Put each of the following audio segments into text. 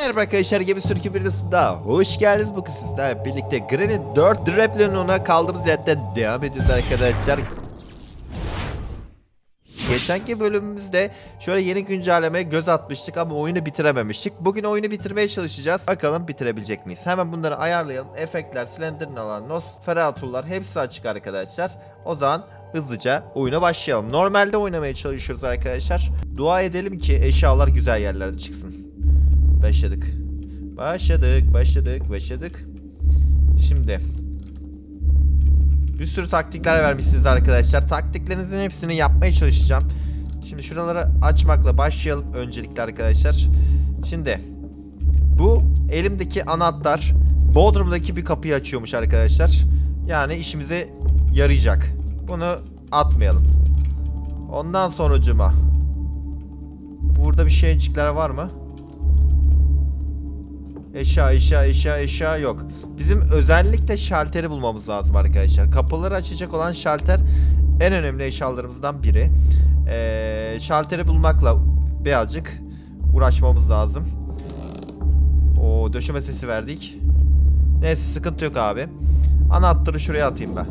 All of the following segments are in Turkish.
Merhaba arkadaşlar Gemi Sürükü videosunda hoş geldiniz bu kız sizlerle birlikte Granny 4 Draplinon'a kaldığımız yerden devam ediyoruz arkadaşlar. Geçenki bölümümüzde şöyle yeni güncellemeye göz atmıştık ama oyunu bitirememiştik. Bugün oyunu bitirmeye çalışacağız. Bakalım bitirebilecek miyiz? Hemen bunları ayarlayalım. Efektler, Slendernalar, Nosferatu'lar hepsi açık arkadaşlar. O zaman hızlıca oyuna başlayalım. Normalde oynamaya çalışıyoruz arkadaşlar. Dua edelim ki eşyalar güzel yerlerde çıksın. Başladık. Başladık, başladık, başladık. Şimdi. Bir sürü taktikler vermişsiniz arkadaşlar. Taktiklerinizin hepsini yapmaya çalışacağım. Şimdi şuraları açmakla başlayalım öncelikle arkadaşlar. Şimdi. Bu elimdeki anahtar Bodrum'daki bir kapıyı açıyormuş arkadaşlar. Yani işimize yarayacak. Bunu atmayalım. Ondan sonucuma. Burada bir şeycikler var mı? Eşya, eşya, eşya, eşya yok. Bizim özellikle şalteri bulmamız lazım arkadaşlar. Kapıları açacak olan şalter en önemli eşyalarımızdan biri. Ee, şalteri bulmakla birazcık uğraşmamız lazım. O döşeme sesi verdik. Neyse sıkıntı yok abi. Anahtarı şuraya atayım ben.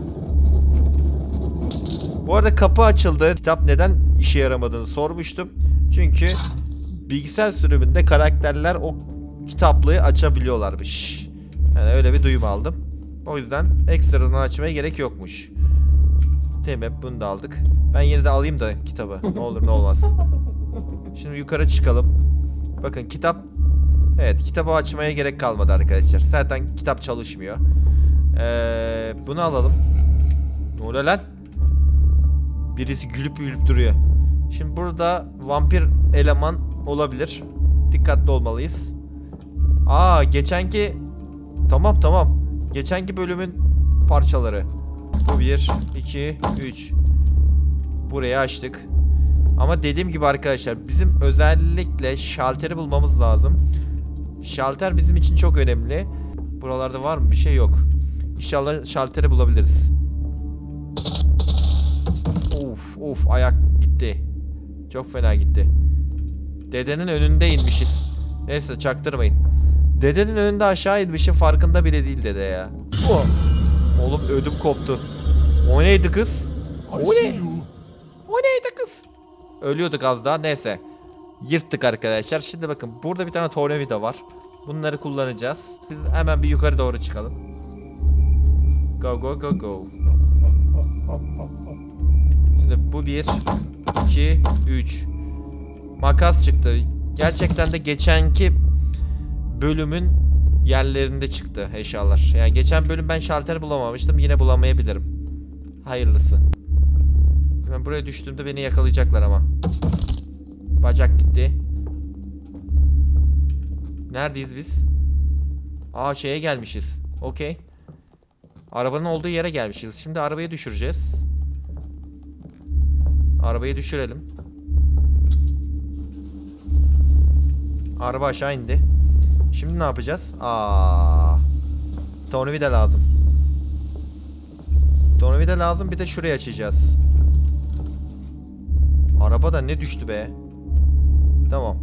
Bu arada kapı açıldı. Kitap neden işe yaramadığını sormuştum. Çünkü bilgisayar sürümünde karakterler o kitaplığı açabiliyorlarmış. Yani öyle bir duyum aldım. O yüzden ekstradan açmaya gerek yokmuş. Tamam bunu da aldık. Ben yine de alayım da kitabı. Ne olur ne olmaz. Şimdi yukarı çıkalım. Bakın kitap Evet kitabı açmaya gerek kalmadı arkadaşlar. Zaten kitap çalışmıyor. Ee, bunu alalım. Ne oluyor lan? Birisi gülüp gülüp duruyor. Şimdi burada vampir eleman olabilir. Dikkatli olmalıyız. Aa geçenki Tamam tamam. Geçenki bölümün parçaları. Bu 1 2 3. Burayı açtık. Ama dediğim gibi arkadaşlar bizim özellikle şalteri bulmamız lazım. Şalter bizim için çok önemli. Buralarda var mı? Bir şey yok. İnşallah şalteri bulabiliriz. Of of ayak gitti. Çok fena gitti. Dedenin önünde inmişiz. Neyse çaktırmayın. Dedenin önünde aşağı inmişim farkında bile değil dede ya. Oh. Oğlum ödüm koptu. O neydi kız? O ne? O neydi kız? Ölüyorduk az daha neyse. Yırttık arkadaşlar. Şimdi bakın burada bir tane tornavida var. Bunları kullanacağız. Biz hemen bir yukarı doğru çıkalım. Go go go go. Şimdi bu bir, iki, üç. Makas çıktı. Gerçekten de geçenki bölümün yerlerinde çıktı eşyalar. Yani geçen bölüm ben şalter bulamamıştım. Yine bulamayabilirim. Hayırlısı. Ben buraya düştüğümde beni yakalayacaklar ama. Bacak gitti. Neredeyiz biz? Aa şeye gelmişiz. Okey. Arabanın olduğu yere gelmişiz. Şimdi arabayı düşüreceğiz. Arabayı düşürelim. Araba aşağı indi. Şimdi ne yapacağız? Aa. Tornavida lazım. Tornavida lazım bir de şurayı açacağız. Araba da ne düştü be. Tamam.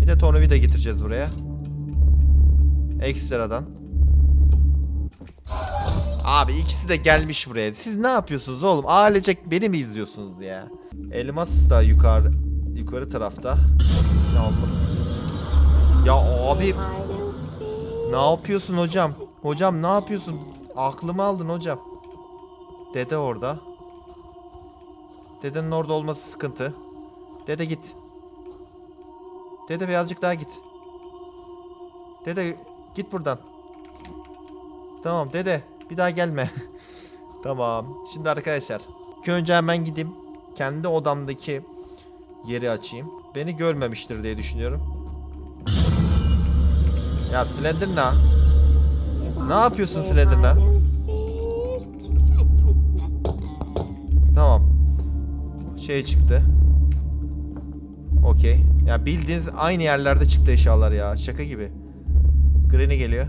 Bir de tornavida getireceğiz buraya. Ekstradan. Abi ikisi de gelmiş buraya. Siz ne yapıyorsunuz oğlum? Ailecek beni mi izliyorsunuz ya? Elmas da yukarı yukarı tarafta. Ne oldu? Ya abi ne yapıyorsun hocam? Hocam ne yapıyorsun? Aklımı aldın hocam. Dede orada. Dedenin orada olması sıkıntı. Dede git. Dede birazcık daha git. Dede git buradan. Tamam dede bir daha gelme. tamam. Şimdi arkadaşlar. ilk önce hemen gideyim. Kendi odamdaki yeri açayım. Beni görmemiştir diye düşünüyorum. Ya Slenderna. Ne yapıyorsun Slenderna? Tamam. Şey çıktı. Okey. Ya bildiğiniz aynı yerlerde çıktı eşyalar ya. Şaka gibi. Granny geliyor.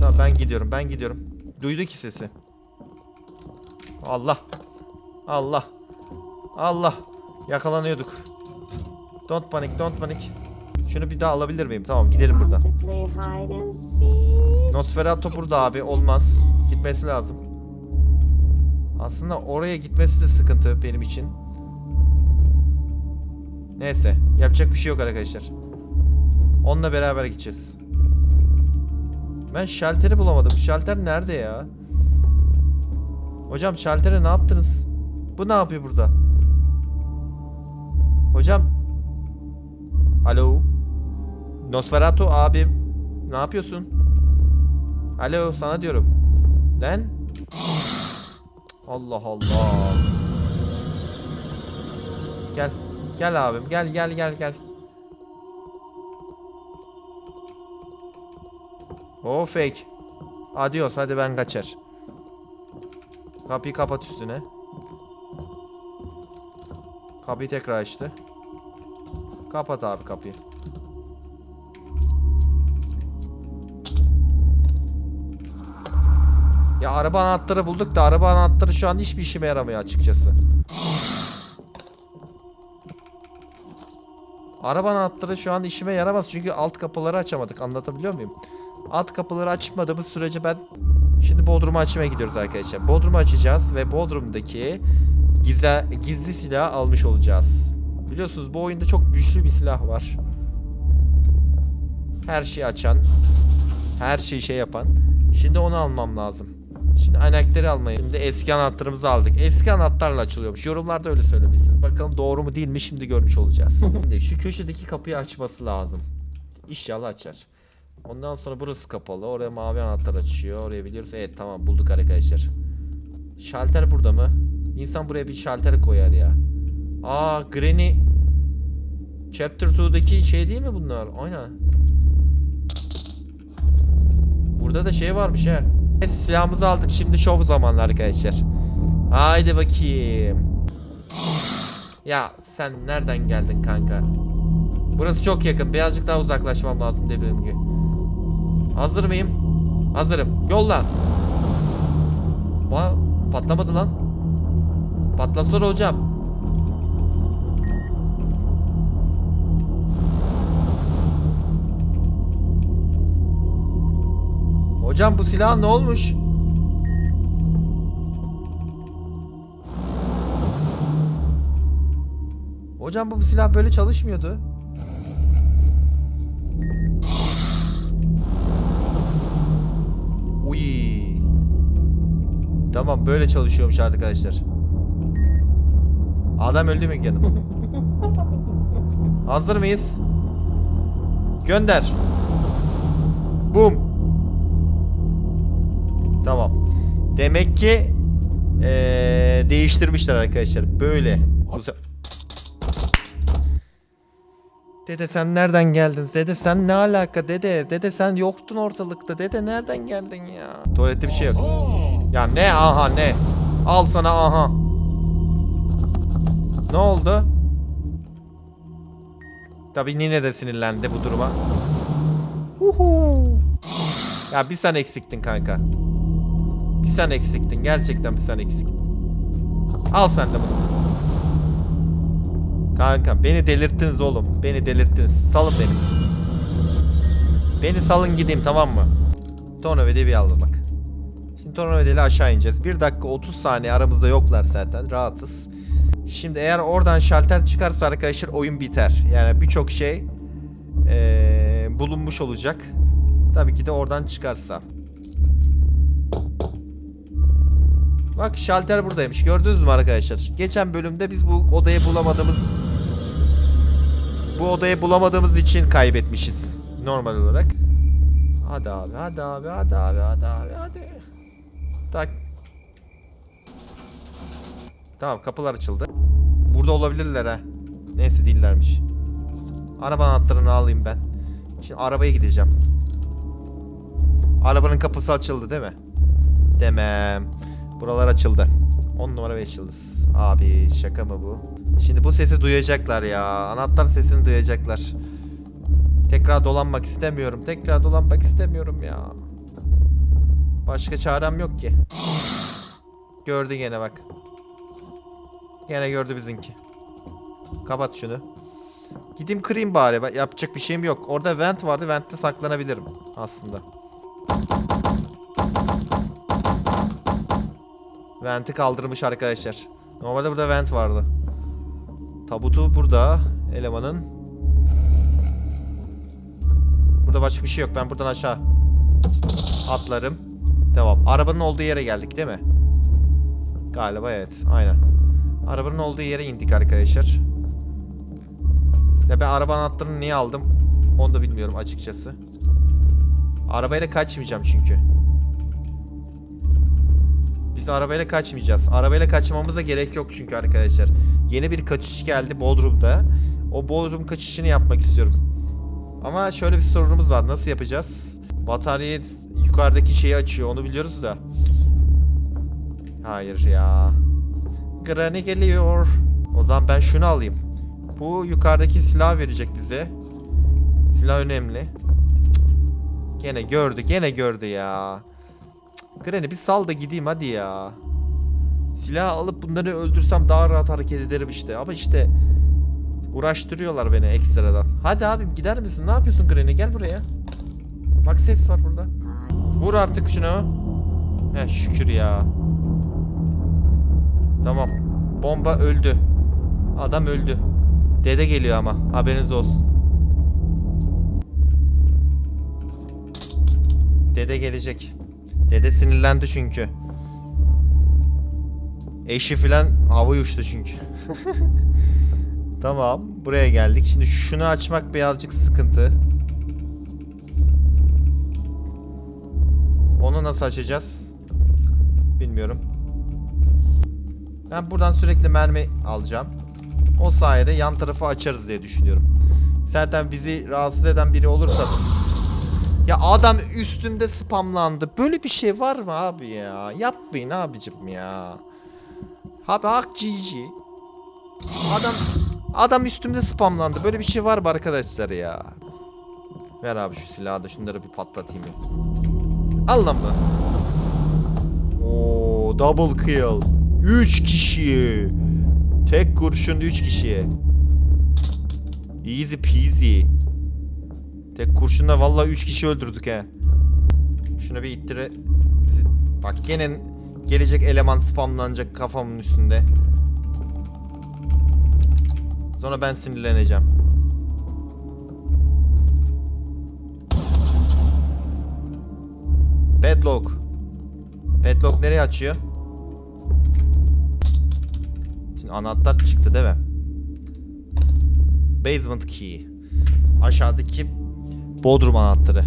Tamam ben gidiyorum. Ben gidiyorum. Duydu ki sesi. Allah. Allah. Allah. Yakalanıyorduk. Don't panic, don't panic. Şunu bir daha alabilir miyim? Tamam gidelim buradan. Nosferatu burada abi. Olmaz. Gitmesi lazım. Aslında oraya gitmesi de sıkıntı benim için. Neyse. Yapacak bir şey yok arkadaşlar. Onunla beraber gideceğiz. Ben şalteri bulamadım. Şalter nerede ya? Hocam şaltere ne yaptınız? Bu ne yapıyor burada? Hocam. Alo. Nosferatu abim. Ne yapıyorsun? Alo sana diyorum. Lan. Allah Allah. Gel. Gel abim. Gel gel gel gel. O fake. Adios hadi ben kaçar. Kapıyı kapat üstüne. Kapıyı tekrar açtı. Kapat abi kapıyı. Ya araba anahtarı bulduk da araba anahtarı şu an hiçbir işime yaramıyor açıkçası. Araba anahtarı şu an işime yaramaz çünkü alt kapıları açamadık. Anlatabiliyor muyum? Alt kapıları açmadığımız sürece ben şimdi Bodrum'u açmaya gidiyoruz arkadaşlar. Bodrum'u açacağız ve Bodrum'daki gizli, gizli silah almış olacağız. Biliyorsunuz bu oyunda çok güçlü bir silah var. Her şeyi açan, her şeyi şey yapan. Şimdi onu almam lazım. Şimdi anahtarı almayı. Şimdi eski anahtarımızı aldık. Eski anahtarla açılıyormuş. Yorumlarda öyle söylemişsiniz. Bakalım doğru mu değil mi şimdi görmüş olacağız. Şimdi şu köşedeki kapıyı açması lazım. İnşallah açar. Ondan sonra burası kapalı. Oraya mavi anahtar açıyor. Oraya biliyoruz. Evet tamam bulduk arkadaşlar. Şalter burada mı? İnsan buraya bir şalter koyar ya. Aa Granny Chapter 2'daki şey değil mi bunlar? Aynen. Burada da şey varmış ha. Neyse silahımızı aldık. Şimdi şov zamanı arkadaşlar. Haydi bakayım. Ya sen nereden geldin kanka? Burası çok yakın. Birazcık daha uzaklaşmam lazım dediğim gibi. Hazır mıyım? Hazırım. Yolla. Ba patlamadı lan. Patlasana hocam. Hocam bu silah ne olmuş? Hocam bu silah böyle çalışmıyordu. Uy. Tamam böyle çalışıyormuş arkadaşlar. Adam öldü mü canım? Hazır mıyız? Gönder. Boom. Demek ki eee, değiştirmişler arkadaşlar. Böyle. Dede sen nereden geldin? Dede sen ne alaka dede? Dede sen yoktun ortalıkta. Dede nereden geldin ya? Tuvalette bir şey yok. Ya ne aha ne? Al sana aha. Ne oldu? Tabii Nine de sinirlendi bu duruma. Uhu. Ya bir sen eksiktin kanka. Bir sen eksiktin. Gerçekten bir sen eksiktin. Al sen de bunu. Kanka beni delirttiniz oğlum. Beni delirttiniz. Salın beni. Beni salın gideyim tamam mı? Tornavidayı bir aldım bak. Şimdi tornavidayla aşağı ineceğiz. 1 dakika 30 saniye aramızda yoklar zaten. Rahatız. Şimdi eğer oradan şalter çıkarsa arkadaşlar oyun biter. Yani birçok şey eee, bulunmuş olacak. Tabii ki de oradan çıkarsa. Bak şalter buradaymış. Gördünüz mü arkadaşlar? Geçen bölümde biz bu odayı bulamadığımız bu odayı bulamadığımız için kaybetmişiz normal olarak. Hadi abi, hadi abi, hadi abi, hadi abi, hadi. Tak. Tamam, kapılar açıldı. Burada olabilirler ha. Neyse değillermiş. Araba anahtarını alayım ben. Şimdi arabaya gideceğim. Arabanın kapısı açıldı değil mi? Demem. Buralar açıldı. 10 numara 5 yıldız. Abi şaka mı bu? Şimdi bu sesi duyacaklar ya. Anahtar sesini duyacaklar. Tekrar dolanmak istemiyorum. Tekrar dolanmak istemiyorum ya. Başka çarem yok ki. Gördü gene bak. Gene gördü bizimki. Kapat şunu. Gideyim kırayım bari. Yapacak bir şeyim yok. Orada vent vardı. Vent'te saklanabilirim aslında. Vent'i kaldırmış arkadaşlar. Normalde burada vent vardı. Tabutu burada. Elemanın. Burada başka bir şey yok. Ben buradan aşağı atlarım. Devam. Arabanın olduğu yere geldik değil mi? Galiba evet. Aynen. Arabanın olduğu yere indik arkadaşlar. Ya ben araba anahtarını niye aldım? Onu da bilmiyorum açıkçası. Arabayla kaçmayacağım çünkü. Biz arabayla kaçmayacağız. Arabayla kaçmamıza gerek yok çünkü arkadaşlar. Yeni bir kaçış geldi Bodrum'da. O Bodrum kaçışını yapmak istiyorum. Ama şöyle bir sorunumuz var. Nasıl yapacağız? Bataryayı yukarıdaki şeyi açıyor. Onu biliyoruz da. Hayır ya. Granny geliyor. O zaman ben şunu alayım. Bu yukarıdaki silah verecek bize. Silah önemli. Gene gördü, gene gördü ya. Granny bir sal da gideyim hadi ya. Silah alıp bunları öldürsem daha rahat hareket ederim işte. Ama işte uğraştırıyorlar beni ekstradan. Hadi abim gider misin? Ne yapıyorsun Granny? Gel buraya. Bak ses var burada. Vur artık şunu. Heh şükür ya. Tamam. Bomba öldü. Adam öldü. Dede geliyor ama. Haberiniz olsun. Dede gelecek. Dede sinirlendi çünkü. Eşi filan hava uçtu çünkü. tamam. Buraya geldik. Şimdi şunu açmak birazcık sıkıntı. Onu nasıl açacağız? Bilmiyorum. Ben buradan sürekli mermi alacağım. O sayede yan tarafı açarız diye düşünüyorum. Zaten bizi rahatsız eden biri olursa... Ya adam üstümde spamlandı. Böyle bir şey var mı abi ya? Yapmayın abicim ya. Abi hak GG. Adam adam üstümde spamlandı. Böyle bir şey var mı arkadaşlar ya? Ver abi şu silahı da şunları bir patlatayım ya. Al lan bu. Oo, double kill. 3 kişi. Tek kurşun 3 kişiye. Easy peasy. Tek kurşunla vallahi 3 kişi öldürdük he. Şunu bir ittire. Bak gene gelecek eleman spamlanacak kafamın üstünde. Sonra ben sinirleneceğim. Bedlock. Bedlock nereye açıyor? Şimdi anahtar çıktı değil mi? Basement key. Aşağıdaki bodrum anahtarı.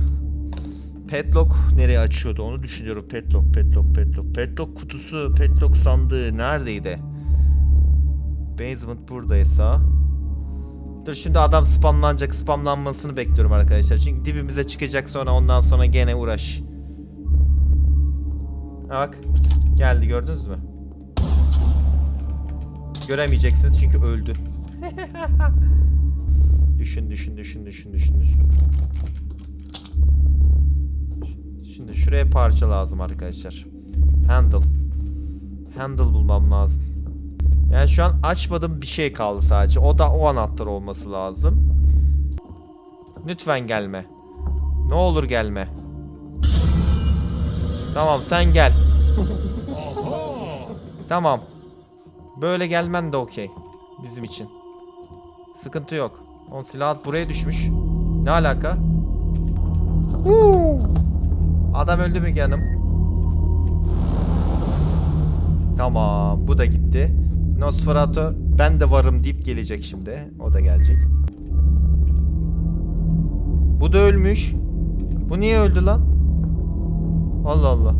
Padlock nereye açıyordu onu düşünüyorum. Padlock, padlock, padlock. Padlock kutusu, padlock sandığı neredeydi? Basement buradaysa. Dur şimdi adam spamlanacak. Spamlanmasını bekliyorum arkadaşlar. Çünkü dibimize çıkacak sonra ondan sonra gene uğraş. Ha bak. Geldi gördünüz mü? Göremeyeceksiniz çünkü öldü. düşün düşün düşün düşün düşün düşün. Şimdi şuraya parça lazım arkadaşlar. Handle. Handle bulmam lazım. Yani şu an açmadığım bir şey kaldı sadece. O da o anahtar olması lazım. Lütfen gelme. Ne olur gelme. Tamam sen gel. tamam. Böyle gelmen de okey. Bizim için. Sıkıntı yok. On silah buraya düşmüş. Ne alaka? Adam öldü mü canım? Tamam. Bu da gitti. Nosferatu ben de varım deyip gelecek şimdi. O da gelecek. Bu da ölmüş. Bu niye öldü lan? Allah Allah.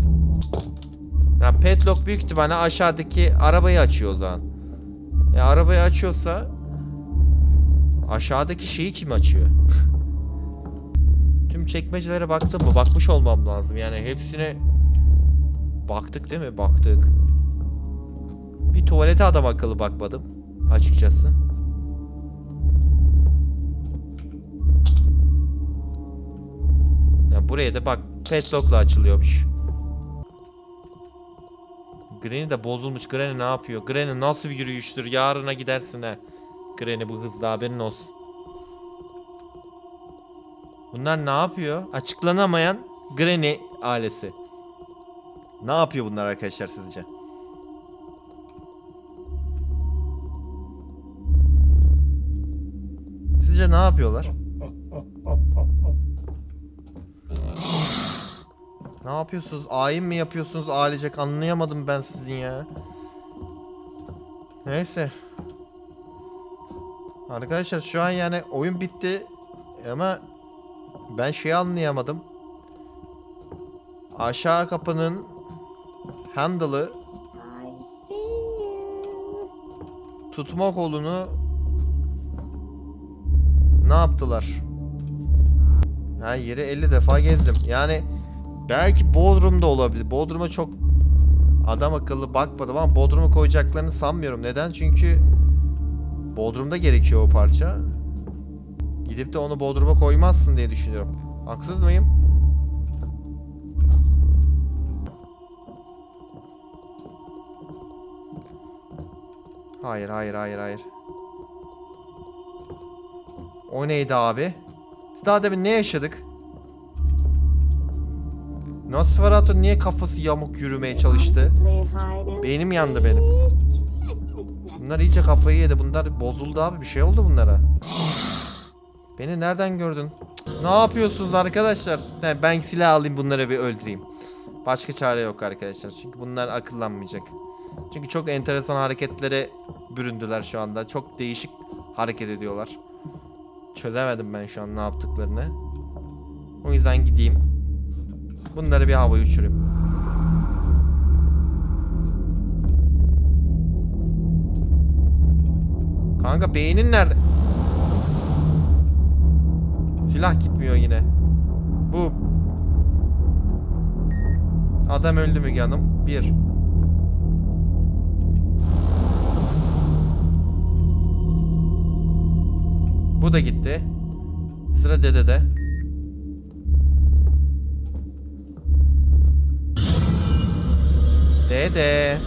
Ya Petlock büyük ihtimalle aşağıdaki arabayı açıyor o zaman. Ya arabayı açıyorsa aşağıdaki şeyi kim açıyor? Tüm çekmecelere baktım mı? Bakmış olmam lazım. Yani hepsine baktık değil mi? Baktık. Bir tuvalete adam akıllı bakmadım açıkçası. Ya buraya da bak petlockla açılıyormuş. Granny de bozulmuş. Granny ne yapıyor? Granny nasıl bir yürüyüştür? Yarına gidersin ha. Granny bu hızla haberin olsun. Bunlar ne yapıyor? Açıklanamayan Granny ailesi. Ne yapıyor bunlar arkadaşlar sizce? Sizce ne yapıyorlar? Ne yapıyorsunuz? Ayin mi yapıyorsunuz ailecek? Anlayamadım ben sizin ya. Neyse. Arkadaşlar şu an yani oyun bitti ama ben şeyi anlayamadım. Aşağı kapının handle'ı tutma kolunu ne yaptılar? Ha yeri 50 defa gezdim. Yani belki Bodrum'da olabilir. Bodrum'a çok adam akıllı bakmadım ama Bodrum'a koyacaklarını sanmıyorum. Neden? Çünkü Bodrum'da gerekiyor o parça. Gidip de onu Bodrum'a koymazsın diye düşünüyorum. Haksız mıyım? Hayır, hayır, hayır, hayır. O neydi abi? Biz daha demin ne yaşadık? Nosferatu niye kafası yamuk yürümeye çalıştı? Beynim yandı benim. Bunlar iyice kafayı yedi. Bunlar bozuldu abi. Bir şey oldu bunlara. Beni nereden gördün? Ne yapıyorsunuz arkadaşlar? Ben silah alayım bunları bir öldüreyim. Başka çare yok arkadaşlar. Çünkü bunlar akıllanmayacak. Çünkü çok enteresan hareketlere büründüler şu anda. Çok değişik hareket ediyorlar. Çözemedim ben şu an ne yaptıklarını. O yüzden gideyim. Bunları bir havaya uçurayım. Kanka beynin nerede? Silah gitmiyor yine. Bu. Adam öldü mü Hanım? Bir. Bu da gitti. Sıra dedede. Dede.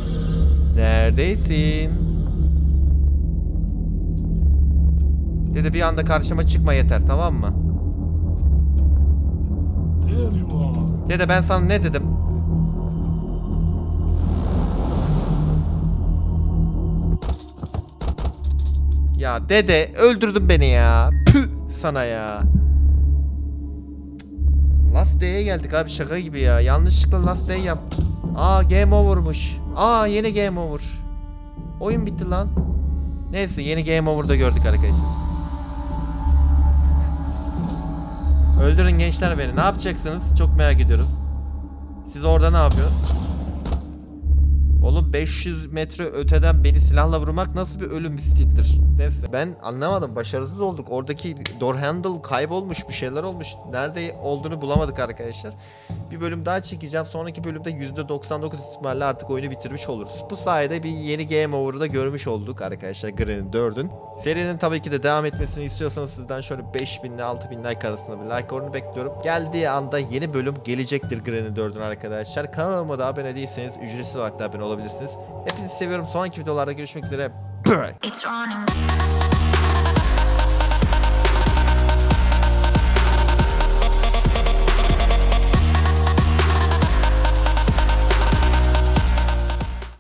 Neredesin? Dede bir anda karşıma çıkma yeter tamam mı? Dede ben sana ne dedim? Ya dede öldürdün beni ya. Püh sana ya. Last Day'e geldik abi şaka gibi ya. Yanlışlıkla Last Day yap. Aa game over'muş. Aa yeni game over. Oyun bitti lan. Neyse yeni game over'da gördük arkadaşlar. Öldürün gençler beni. Ne yapacaksınız? Çok merak ediyorum. Siz orada ne yapıyorsun? Oğlum 500 metre öteden beni silahla vurmak nasıl bir ölüm istiktir? Neyse. Ben anlamadım. Başarısız olduk. Oradaki door handle kaybolmuş. Bir şeyler olmuş. Nerede olduğunu bulamadık arkadaşlar. Bir bölüm daha çekeceğim. Sonraki bölümde %99 ihtimalle artık oyunu bitirmiş oluruz. Bu sayede bir yeni game over'ı da görmüş olduk arkadaşlar. Granny 4'ün. Serinin tabii ki de devam etmesini istiyorsanız sizden şöyle 5000 ile 6000 like arasında bir like oranı bekliyorum. Geldiği anda yeni bölüm gelecektir Granny 4'ün arkadaşlar. Kanalıma da abone değilseniz ücretsiz olarak da abone olabilirsiniz. Hepinizi seviyorum. Sonraki videolarda görüşmek üzere. It's running.